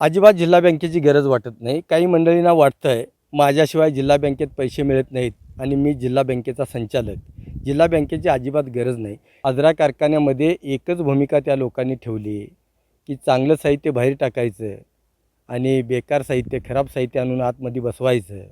अजिबात जिल्हा बँकेची गरज वाटत नाही. काही मंडळींना वाटतं आहे माझ्याशिवाय जिल्हा बँकेत पैसे मिळत नाहीत आणि मी जिल्हा बँकेचा संचालक. जिल्हा बँकेची अजिबात गरज नाही. आजरा कारखान्यामध्ये एकच भूमिका त्या लोकांनी ठेवली की चांगलं साहित्य बाहेर टाकायचं आणि बेकार साहित्य खराब साहित्य आणून आतमध्ये बसवायचं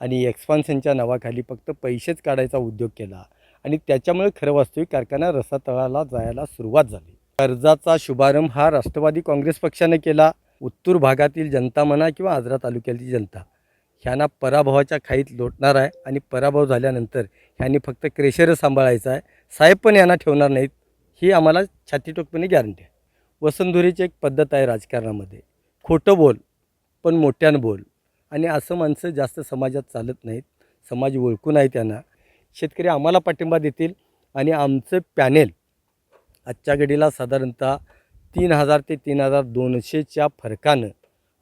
आणि एक्सपान्शनच्या नावाखाली फक्त पैसेच काढायचा उद्योग केला आणि त्याच्यामुळे खरं वास्तविक कारखाना रसातळाला जायला सुरुवात झाली. कर्जाचा शुभारंभ हा राष्ट्रवादी काँग्रेस पक्षाने केला. उत्तूर भागातील जनता म्हणा किंवा आजरा तालुक्यातील जनता ह्यांना पराभवाच्या खाईत लोटणार आहे आणि पराभव झाल्यानंतर ह्यांनी फक्त क्रेशरच सांभाळायचा आहे. साहेब पण यांना ठेवणार नाहीत ही आम्हाला छातीटोकपणे गॅरंटी आहे. वसंधुरीची एक पद्धत आहे राजकारणामध्ये. खोटं बोल पण मोठ्यानं बोल. आणि असं माणसं जास्त समाजात चालत नाहीत समाज ओळखून आहे त्यांना. शेतकरी आम्हाला पाठिंबा देतील आणि आमचं पॅनेल आजच्या घडीला साधारणतः तीन हजार ते तीन हजार दोनशेच्या फरकानं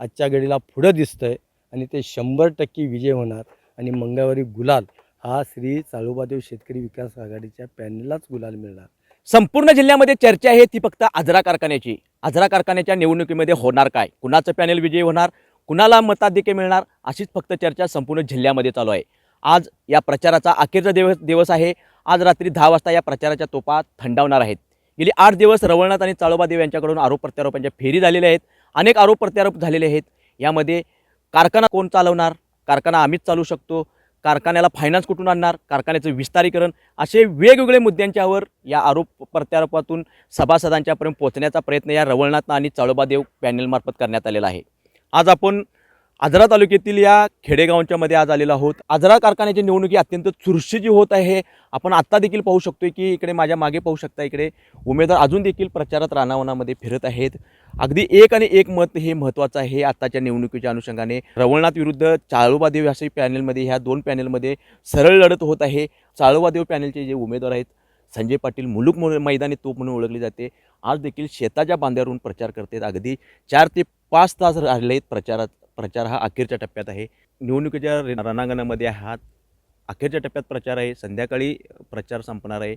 आजच्या घडीला पुढं दिसतं आहे आणि ते शंभर टक्के विजय होणार. आणि मंगळवारी गुलाल हा श्री चाळोबादेव शेतकरी विकास आघाडीच्या पॅनेललाच गुलाल मिळणार. संपूर्ण जिल्ह्यामध्ये चर्चा आहे ती फक्त आजरा कारखान्याची. आजरा कारखान्याच्या निवडणुकीमध्ये होणार काय? कुणाचं पॅनेल विजयी होणार? कुणाला मताधिक्य मिळणार? अशीच फक्त चर्चा संपूर्ण जिल्ह्यामध्ये चालू आहे. आज या प्रचाराचा अखेरचा दिवस दिवस आहे. आज रात्री दहा वाजता या प्रचाराच्या तोपा थंडावणार आहेत. गेली आठ दिवस रवळनाथ आणि चाळोबादेव यांच्याकडून आरोप प्रत्यारोपांच्या फेरी झालेल्या आहेत. अनेक आरोप प्रत्यारोप झालेले आहेत. यामध्ये कारखाना कोण चालवणार? कारखाना आम्हीच चालू शकतो. कारखान्याला फायनान्स कुठून आणणार? कारखान्याचं विस्तारीकरण असे वेगवेगळे मुद्द्यांच्यावर या आरोप प्रत्यारोपातून सभासदांच्यापर्यंत पोहोचण्याचा प्रयत्न या रवळनाथ आणि चाळोबादेव पॅनेलमार्फत करण्यात आलेला आहे. आज आपण आजरा तालुक्यातील या खेडेगावांच्या मध्ये आज आलेलो आहोत. आजरा कारखान्याची निवडणुकी अत्यंत चुरशीची होत आहे. आपण आत्ता देखील पाहू शकतोय की इकडे माझ्या मागे पाहू शकता इकडे उमेदवार अजून देखील प्रचारात रानावनामध्ये फिरत आहेत. अगदी एक आणि एक मत हे महत्त्वाचं आहे आत्ताच्या निवडणुकीच्या अनुषंगाने. रवळनाथ विरुद्ध चाळोबादेव असे पॅनेलमध्ये ह्या दोन पॅनेलमध्ये सरळ लढत होत आहे. चाळोबादेव पॅनेलचे जे उमेदवार आहेत संजय पाटील मुलुक म्हणून मैदानी तोप म्हणून ओळखली जाते. आज देखील शेताच्या बांध्यावरून प्रचार करतात. अगदी चार ते पाच तास राहिले आहेत प्रचारात. प्रचार हा अखेरच्या टप्प्यात आहे. निवडणुकीच्या रणांगणामध्ये हा अखेरच्या टप्प्यात प्रचार आहे. संध्याकाळी प्रचार संपणार आहे.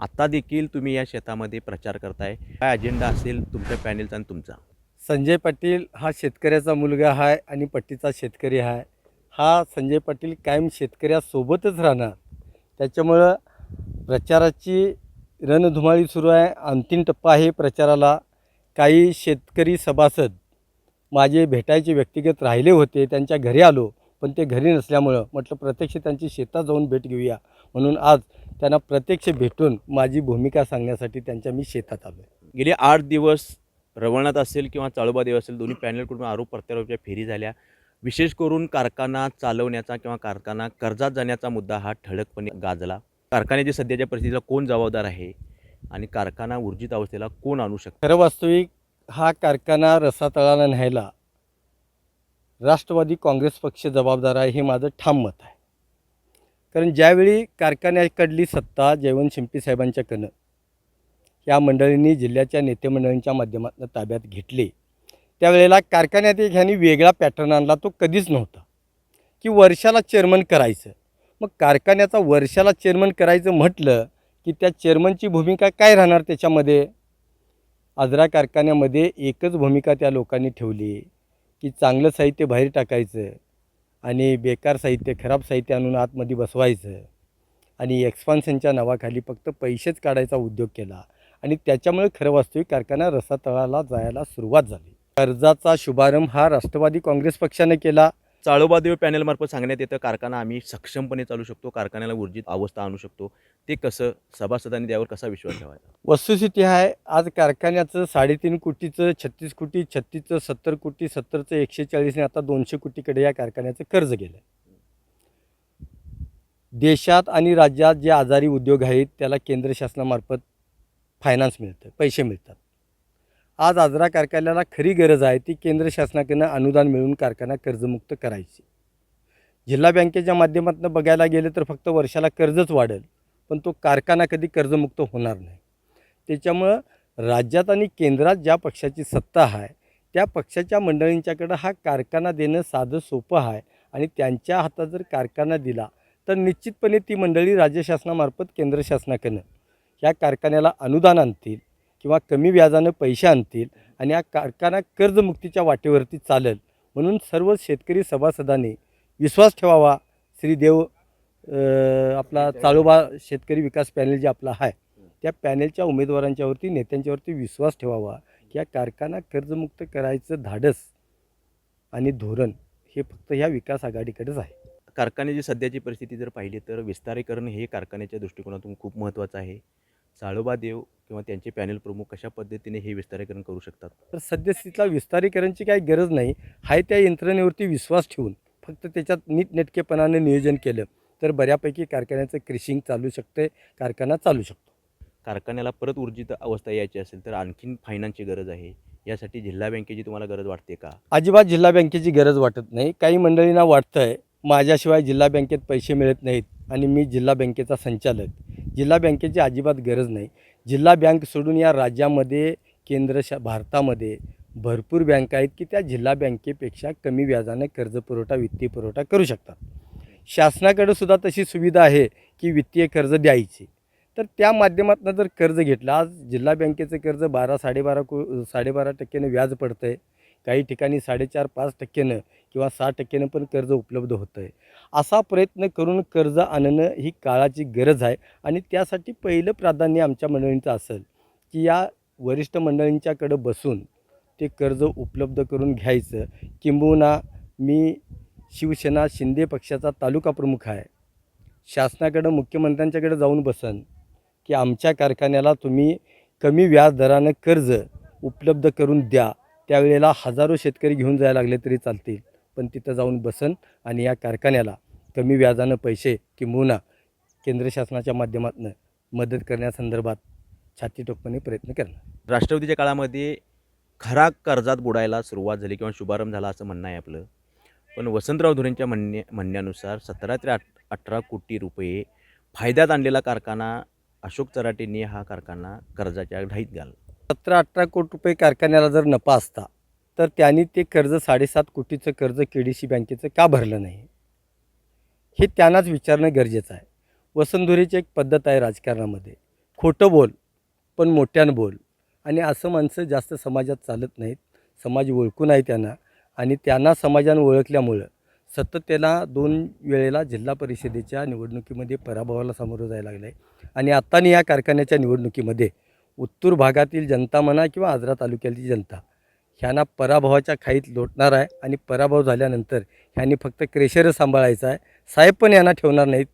आत्ता देखील तुम्ही या शेतामध्ये प्रचार करताय. काय अजेंडा असेल तुमच्या पॅनेलचा आणि तुमचा? संजय पाटील हा शेतकऱ्याचा मुलगा आहे आणि पट्टीचा शेतकरी आहे हा संजय पाटील कायम शेतकऱ्यासोबतच राहणार. त्याच्यामुळं प्रचाराची रणधुमाळी सुरू आहे. अंतिम टप्पा आहे प्रचाराला. काही शेतकरी सभासद माझे भेटायचे व्यक्तिगत राहिले होते त्यांच्या घरी आलो पण ते घरी नसल्यामुळं म्हटलं प्रत्यक्ष त्यांची शेतात जाऊन भेट घेऊया. म्हणून आज त्यांना प्रत्यक्ष भेटून माझी भूमिका सांगण्यासाठी त्यांच्या मी शेतात आलो गेले आठ दिवस रवळनाथ असेल किंवा चाळोबादेव असेल दोन्ही पॅनलकडून आरोप प्रत्यारोपच्या फेरी झाल्या. विशेष करून कारखाना चालवण्याचा किंवा कारखाना कर्जात जाण्याचा मुद्दा हा ठळकपणे गाजला. कारखान्याची सध्याच्या परिस्थितीला कोण जबाबदार आहे आणि कारखाना ऊर्जित अवस्थेला कोण आणू शकतो? खरं वास्तविक हा कारखाना रसातळाला न्यायला राष्ट्रवादी काँग्रेस पक्ष जबाबदार आहे हे माझं ठाम मत आहे. कारण ज्यावेळी कारखान्याकडली सत्ता जयवंत शिंपी साहेबांच्याकडनं या मंडळींनी जिल्ह्याच्या नेतेमंडळींच्या माध्यमातून ताब्यात घेतले त्यावेळेला कारखान्यात एक ह्यांनी वेगळा पॅटर्न आणला तो कधीच नव्हता. की वर्षाला चेअरमन करायचं. मग कारखान्याचा वर्षाला चेअरमन करायचं म्हटलं की त्या चेअरमनची भूमिका काय राहणार त्याच्यामध्ये? आजरा कारखान्यामध्ये एकच भूमिका त्या लोकांनी ठेवली की चांगलं साहित्य बाहेर टाकायचं आणि बेकार साहित्य खराब साहित्य आणून आतमध्ये बसवायचं. आणि एक्सपान्शनच्या नावाखाली फक्त पैसेच काढायचा उद्योग केला. आणि त्याच्यामुळे खरं वास्तविक कारखाना रसातळाला जायला सुरुवात झाली. कर्जाचा शुभारंभ हा राष्ट्रवादी काँग्रेस पक्षाने केला. चाळोबादेव पॅनलमार्फत सांगण्यात येतं कारखाना आम्ही सक्षमपणे चालू शकतो कारखान्याला ऊर्जित अवस्था आणू शकतो. ते कसं सभासदांनी त्यावर कसा विश्वास ठेवायचा? वस्तुस्थिती आहे आज कारखान्याचं साडेतीन कोटीचं छत्तीस कोटी छत्तीसचं सत्तर कोटी सत्तरचं एकशे चाळीसने आता दोनशे कोटीकडे या कारखान्याचं कर्ज गेलं देशात आणि राज्यात जे आजारी उद्योग आहेत त्याला केंद्र शासनामार्फत फायनान्स मिळतं पैसे मिळतात. आज आजरा कारखान्याला खरी गरज आहे ती केंद्र शासनाकडनं अनुदान मिळून कारखाना कर्जमुक्त करायची. जिल्हा बँकेच्या माध्यमातून बघायला गेलं तर फक्त वर्षाला कर्जच वाढेल पण तो कारखाना कधी कर्जमुक्त होणार नाही. त्याच्यामुळं राज्यात आणि केंद्रात ज्या पक्षाची सत्ता आहे त्या पक्षाच्या मंडळींच्याकडं हा कारखाना देणं साधं सोपं आहे आणि त्यांच्या हातात जर कारखाना दिला तर निश्चितपणे ती मंडळी राज्य शासनामार्फत केंद्र शासनाकडनं या कारखान्याला अनुदान आणतील. किंवा कमी व्याजानं पैसे आणतील आणि या कारखाना कर्जमुक्तीच्या वाटेवरती चालेल म्हणून सर्व शेतकरी सभासदांनी विश्वास ठेवावा. श्री देव अ, आपला चाळोबा शेतकरी विकास पॅनल जे आपला आहे त्या पॅनलच्या उमेदवारांच्यावरती नेत्यांच्यावरती विश्वास ठेवावा की या कारखाना कर्जमुक्त करायचं धाडस आणि धोरण हे फक्त ह्या विकास आघाडीकडेच आहे. कारखान्याची सध्याची परिस्थिती जर पाहिली तर विस्तारीकरण हे कारखान्याच्या दृष्टिकोनातून खूप महत्त्वाचं आहे. चाळोबा देव किंवा त्यांचे पॅनल प्रमुख कशा पद्धतीने हे विस्तारीकरण करू शकतात? तर सद्यस्थितीला विस्तारीकरणची काही गरज नाही. आहे त्या यंत्रणेवरती विश्वास ठेवून फक्त त्याच्यात नीटनेटकेपणाने नियोजन केलं तर बऱ्यापैकी कारखान्याचं क्रिशिंग चालू शकते कारखाना चालू शकतो. कारखान्याला परत ऊर्जित अवस्था यायची असेल तर आणखीन फायनान्सची गरज आहे. यासाठी जिल्हा बँकेची तुम्हाला गरज वाटते का? अजिबात जिल्हा बँकेची गरज वाटत नाही. काही मंडळींना वाटतं आहे माझ्याशिवाय जिल्हा बँकेत पैसे मिळत नाहीत आणि मी जिल्हा बँकेचा संचालक. जिल्हा बँकेची अजिबात गरज नाही. जिल्हा बँक सोडून या राज्यामध्ये केंद्र शा भारतामध्ये भरपूर बँका आहेत की त्या जिल्हा बँकेपेक्षा कमी व्याजाने कर्जपुरवठा वित्तीय पुरवठा करू शकतात. शासनाकडे सुद्धा तशी सुविधा आहे की वित्तीय कर्ज द्यायची. तर त्या माध्यमातून जर कर्ज घेतलं आज जिल्हा बँकेचं कर्ज बारा साडेबारा को साडेबारा टक्क्यानं व्याज पडतं आहे काही ठिकाणी साडेचार पाच टक्क्यानं किंवा सहा टक्क्यानं पण कर्ज उपलब्ध होतं आहे असा प्रयत्न करून कर्ज आणणं ही काळाची गरज आहे आणि त्यासाठी पहिलं प्राधान्य आमच्या मंडळींचं असेल की या वरिष्ठ मंडळींच्याकडं बसून ते कर्ज उपलब्ध करून घ्यायचं. किंबहुना मी शिवसेना शिंदे पक्षाचा तालुका प्रमुख आहे. शासनाकडं मुख्यमंत्र्यांच्याकडे जाऊन बसन की आमच्या कारखान्याला तुम्ही कमी व्याज दरानं कर्ज उपलब्ध करून द्या. त्यावेळेला हजारो शेतकरी घेऊन जायला लागले तरी चालतील. पण तिथं जाऊन बसन आणि या कारखान्याला कमी व्याजानं पैसे किंबहुना केंद्र शासनाच्या माध्यमातून मदत करण्यासंदर्भात छाती टोकपणे प्रयत्न करणार. राष्ट्रवादीच्या काळामध्ये खरा कर्जात बुडायला सुरुवात झाली किंवा शुभारंभ झाला असं म्हणणं आहे आपलं. पण वसंतराव धुरेंच्या म्हणणे म्हणण्यानुसार सतरा ते आठ अठरा कोटी रुपये फायद्यात आणलेला कारखाना अशोक चराटेंनी हा कारखाना कर्जाच्या ढाईत घालला. सतरा अठरा कोटी रुपये कारखान्याला जर नफा असता तर त्यांनी ते कर्ज साडेसात कोटीचं कर्ज के डी सी बँकेचं का भरलं नाही? हे त्यांनाच विचारणं गरजेचं आहे. वसंधुरीची एक पद्धत आहे राजकारणामध्ये. खोटं बोल पण मोठ्यानं बोल. आणि असं माणसं जास्त समाजात चालत नाहीत. समाज ओळखून आहे त्यांना. आणि त्यांना समाजानं ओळखल्यामुळं सतत त्याला दोन वेळेला जिल्हा परिषदेच्या निवडणुकीमध्ये पराभवाला सामोरं जायला लागलं आहे आणि आत्तानी या कारखान्याच्या निवडणुकीमध्ये उत्तूर भागातील जनता म्हणा किंवा आजरा तालुक्यातील जनता ह्यांना पराभवाच्या खाईत लोटणार आहे आणि पराभव झाल्यानंतर ह्यांनी फक्त क्रेशरच सांभाळायचा आहे. साहेब पण यांना ठेवणार नाहीत.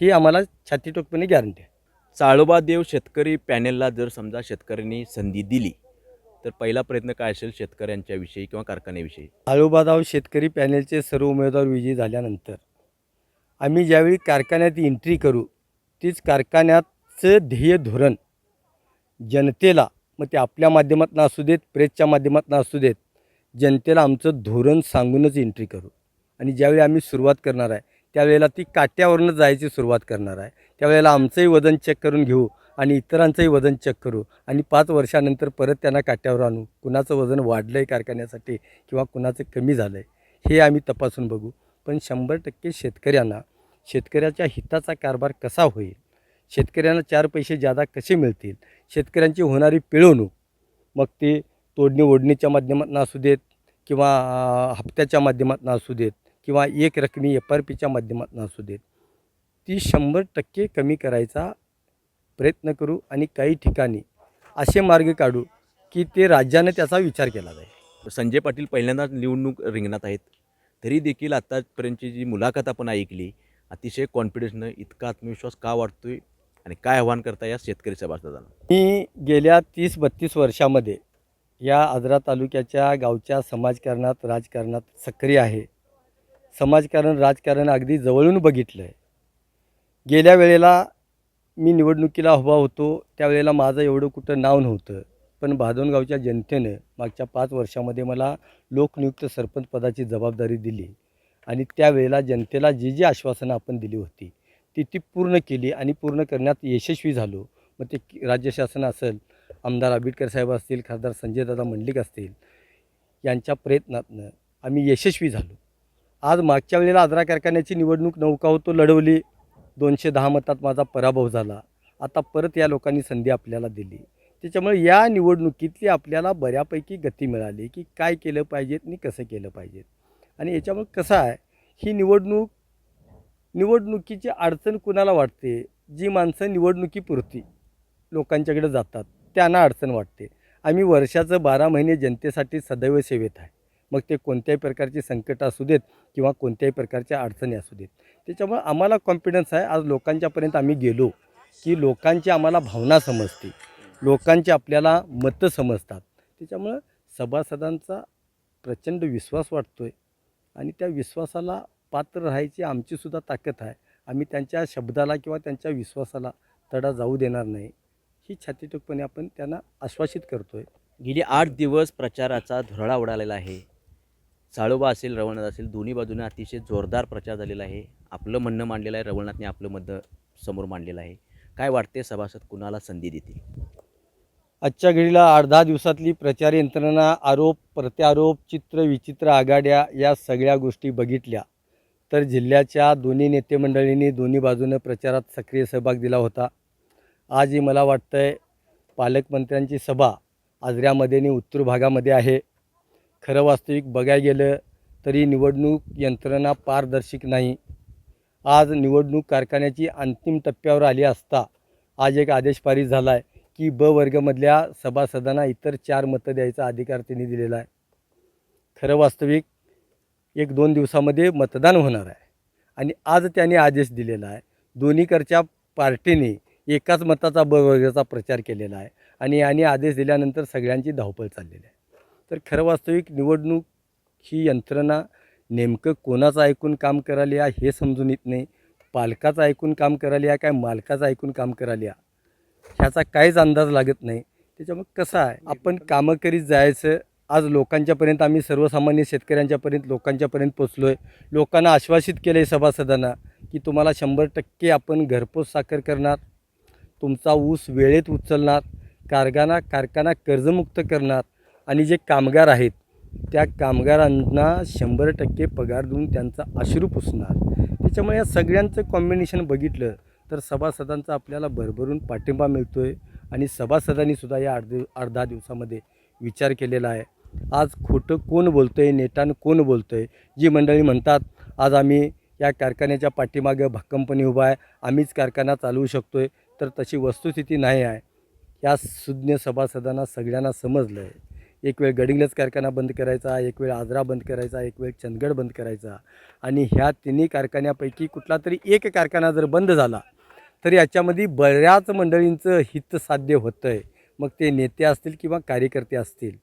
ही आम्हाला छातीटोकपणे गॅरंटी आहे. चाळोबा देव शेतकरी पॅनेलला जर समजा शेतकऱ्यांनी संधी दिली तर पहिला प्रयत्न काय असेल शेतकऱ्यांच्या विषयी किंवा कारखान्याविषयी? आळूबादाव शेतकरी पॅनेलचे सर्व उमेदवार विजयी झाल्यानंतर आम्ही ज्यावेळी कारखान्यात एंट्री करू तीच कारखान्याचं ध्येय धोरण जनतेला मग ते आपल्या माध्यमातून असू देत प्रेसच्या माध्यमातून असू देत जनतेला आमचं धोरण सांगूनच एंट्री करू. आणि ज्यावेळी आम्ही सुरुवात करणार आहे त्यावेळेला ती काट्यावरनं जायची सुरुवात करणार आहे. त्यावेळेला आमचंही वजन चेक करून घेऊ आणि इतरांचंही वजन चेक करू आणि पाच वर्षानंतर परत त्यांना काट्यावर आणू. कुणाचं वजन वाढलं आहे कारखान्यासाठी किंवा कुणाचं कमी झालं आहे हे आम्ही तपासून बघू. पण शंभर टक्के शेतकऱ्यांना शेतकऱ्याच्या हिताचा कारभार कसा होईल? शेतकऱ्यांना चार पैसे जादा कसे मिळतील? शेतकऱ्यांची होणारी पिळवणूक मग ती तोडणी ओढणीच्या माध्यमातून असू देत किंवा हप्त्याच्या माध्यमातून असू देत किंवा एक रकमी एफ आर पीच्या माध्यमातून असू देत ती शंभर टक्के कमी करायचा प्रयत्न करू आणि काही ठिकाणी असे मार्ग काढू की ते राज्यानं त्याचा विचार केला जाईल. संजय पाटील पहिल्यांदाच निवडणूक रिंगणात आहेत तरी देखील आत्तापर्यंतची जी मुलाखत आपण ऐकली अतिशय कॉन्फिडन्सनं इतका आत्मविश्वास का वाटतोय आणि काय आव्हान करता या शेतकरी सभासदांना? मी गेल्या तीस बत्तीस वर्षामध्ये या आजरा तालुक्याच्या गावच्या समाजकारणात राजकारणात सक्रिय आहे. समाजकारण राजकारण अगदी जवळून बघितलं आहे गेल्या वेळेला मी निवडणुकीला उभा होतो त्यावेळेला माझं एवढं कुठं नाव नव्हतं. पण भादोनगावच्या जनतेनं मागच्या पाच वर्षामध्ये मला लोकनियुक्त सरपंच पदाची जबाबदारी दिली आणि त्यावेळेला जनतेला जी जी आश्वासनं आपण दिली होती ती ती पूर्ण केली आणि पूर्ण करण्यात यशस्वी झालो. मग ते राज्य शासन असेल आमदार आंबेडकर साहेब असतील खासदार संजयदादा मंडलिक असतील यांच्या प्रयत्नातनं आम्ही यशस्वी झालो. आज मागच्या वेळेला आजरा कारखान्याची निवडणूक नौका होतो लढवली. दोनशे दहा मतात माझा पराभव झाला. आता परत या लोकांनी संधी आपल्याला दिली. त्याच्यामुळे या निवडणुकीतली आपल्याला बऱ्यापैकी गती मिळाली की काय केलं पाहिजेत आणि कसं केलं पाहिजेत. आणि याच्यामुळे कसं आहे ही निवडणूक निवडणुकीची अडचण कुणाला वाटते? जी माणसं निवडणुकीपुरती लोकांच्याकडे जातात त्यांना अडचण वाटते. आम्ही वर्षाचं बारा महिने जनतेसाठी सदैव सेवेत आहे. मग ते कोणत्याही प्रकारची संकट असू देत किंवा कोणत्याही प्रकारच्या अडचणी असू देत. त्याच्यामुळे आम्हाला कॉन्फिडन्स आहे. आज लोकांच्यापर्यंत आम्ही गेलो की लोकांची आम्हाला भावना समजते. लोकांची आपल्याला मतं समजतात. त्याच्यामुळं सभासदांचा प्रचंड विश्वास वाटतो आहे आणि त्या विश्वासाला पात्र राहायची आमचीसुद्धा ताकद आहे. आम्ही त्यांच्या शब्दाला किंवा त्यांच्या विश्वासाला तडा जाऊ देणार नाही. ही छातीटोकपणे आपण त्यांना आश्वासित करतो आहे गेली आठ दिवस प्रचाराचा धुराळा उडालेला आहे. चाळोबा असेल रवळनाथ असेल दोन्ही बाजूने अतिशय जोरदार प्रचार झालेला आहे. आपलं म्हणणं मांडलेलं आहे रवळनाथने आपलं मत समोर मांडलेलं आहे. काय वाटते सभासद कुणाला संधी देतील? आजच्या घडीला आठ दहा दिवसातली प्रचार यंत्रणा आरोप प्रत्यारोप चित्र विचित्र आघाड्या या सगळ्या गोष्टी बघितल्या. तर जिल्ह्याच्या दोन्ही नेते मंडळींनी दोन्ही बाजूनं प्रचारात सक्रिय सहभाग दिला होता. आजही मला वाटतं आहे पालकमंत्र्यांची सभा आजऱ्यामध्ये आणि उत्तर भागामध्ये आहे. खरं वास्तविक बघायला गेलं तरी निवडणूक यंत्रणा पारदर्शक नाही. आज निवडणूक कारखान्याची अंतिम टप्प्यावर आली असता आज एक आदेश पारित झाला आहे की ब वर्गमधल्या सभासदांना इतर चार मतं द्यायचा अधिकार त्यांनी दिलेला आहे. खरं वास्तविक एक दोन दिवसामध्ये मतदान होणार आहे. आणि आज त्यांनी आदेश दिलेला आहे. दोन्हीकडच्या पार्टीने एकाच मताचा ब प्रचार केलेला आहे. आणि यांनी आदेश दिल्यानंतर सगळ्यांची धावपळ चाललेली आहे. तर खरं वास्तविक निवडणूक ही यंत्रणा नेमकं कोणाचं ऐकून काम करायला या हे समजून येत नाही. पालकाचं ऐकून काम करायला या काय मालकाचं ऐकून काम करायला या? ह्याचा काहीच अंदाज लागत नाही. त्याच्यामुळे कसं आहे? आपण कामं करीत जायचं आज लोकांच्यापर्यंत आम्ही सर्वसामान्य शेतकऱ्यांच्यापर्यंत लोकांच्यापर्यंत पोचलो आहे लोकांना आश्वासित केलं आहे सभासदांना की तुम्हाला शंभर टक्के आपण घरपोच साखर करणार तुमचा ऊस वेळेत उचलणार कारखाना कारखाना कर्जमुक्त करणार आणि जे कामगार आहेत त्या कामगारांना शंभर टक्के पगार देऊन त्यांचा अश्रू पुसणार. त्याच्यामुळे या सगळ्यांचं कॉम्बिनेशन बघितलं तर सभासदांचा आपल्याला भरभरून पाठिंबा मिळतो आहे आणि सभासदांनीसुद्धा या आठ दिव दिवसामध्ये विचार केलेला आहे. आज खोटं कोण बोलतं आहे नेटानं कोण बोलतं आहे जी मंडळी म्हणतात आज आम्ही या कारखान्याच्या पाठीमागे भक्कमपणे उभा आहे आम्हीच कारखाना चालवू शकतो आहे तर तशी वस्तुस्थिती नाही आहे. या सुज्ञ सभासदांना सगळ्यांना समजलं आहे एक वेळ गडिंग्लज कारखाना बंद करायचा एक वेळ आजरा बंद करायचा एक वेळ चंदगड बंद करायचा. आणि ह्या तिन्ही कारखान्यापैकी कुठला तरी एक कारखाना जर बंद झाला तर याच्यामध्ये बऱ्याच मंडळींचं हित साध्य होतं आहे मग ते नेते असतील किंवा कार्यकर्ते असतील.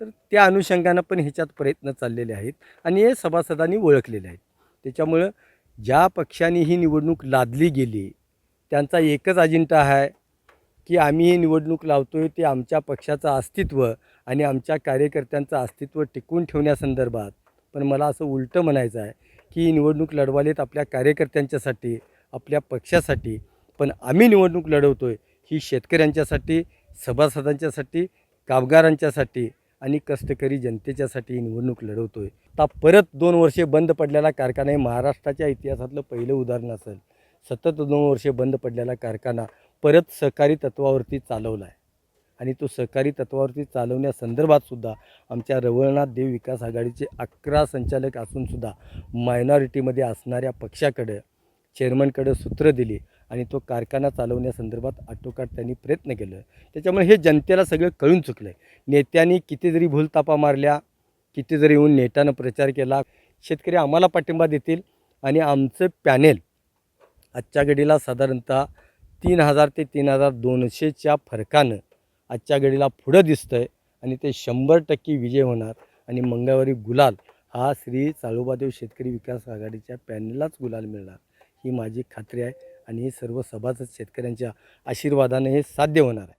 तर त्या अनुषंगानं पण ह्याच्यात प्रयत्न चाललेले आहेत आणि हे सभासदांनी ओळखलेले आहेत. त्याच्यामुळं ज्या पक्षाने ही निवडणूक लादली गेली त्यांचा एकच अजिंठा आहे की आम्ही ही निवडणूक लावतो आहे ते आमच्या पक्षाचं अस्तित्व आणि आमच्या कार्यकर्त्यांचं अस्तित्व टिकवून ठेवण्यासंदर्भात. पण मला असं उलटं म्हणायचं आहे की ही निवडणूक लढवालेत आपल्या कार्यकर्त्यांच्यासाठी आपल्या पक्षासाठी. पण आम्ही निवडणूक लढवतो आहे ही शेतकऱ्यांच्यासाठी सभासदांच्यासाठी कामगारांच्यासाठी आणि कष्टकरी जनतेच्यासाठी ही निवडणूक लढवतो आहे आता परत दोन वर्षे बंद पडलेला कारखाना हे महाराष्ट्राच्या इतिहासातलं पहिलं उदाहरण असेल. सतत दोन वर्षे बंद पडलेला कारखाना परत सहकारी तत्वावरती चालवला आहे आणि तो सहकारी तत्वावरती चालवण्यासंदर्भात सुद्धा आमच्या रवळनाथ देव विकास आघाडीचे अकरा संचालक असूनसुद्धा मायनॉरिटीमध्ये असणाऱ्या पक्षाकडं चेअरमनकडं सूत्र दिली. आणि तो कारखाना चालवण्यासंदर्भात आटोकाट त्यांनी प्रयत्न केलं. त्याच्यामुळे हे जनतेला सगळं कळून चुकलं आहे नेत्यांनी किती जरी भूलतापा मारल्या किती जरी येऊन नेत्यानं प्रचार केला शेतकरी आम्हाला पाठिंबा देतील आणि आमचं पॅनेल आजच्या घडीला साधारणतः तीन हजार ते तीन हजार दोनशेच्या फरकानं आजच्या घडीला पुढं दिसतं आहे आणि ते शंभर टक्के विजय होणार आणि मंगळवारी गुलाल हा श्री चाळोबादेव शेतकरी विकास आघाडीच्या पॅनेललाच गुलाल मिळणार. ही माझी खात्री आहे. आणि हे सर्व सभासद शेतकऱ्यांच्या आशीर्वादाने हे साध्य होणार आहे.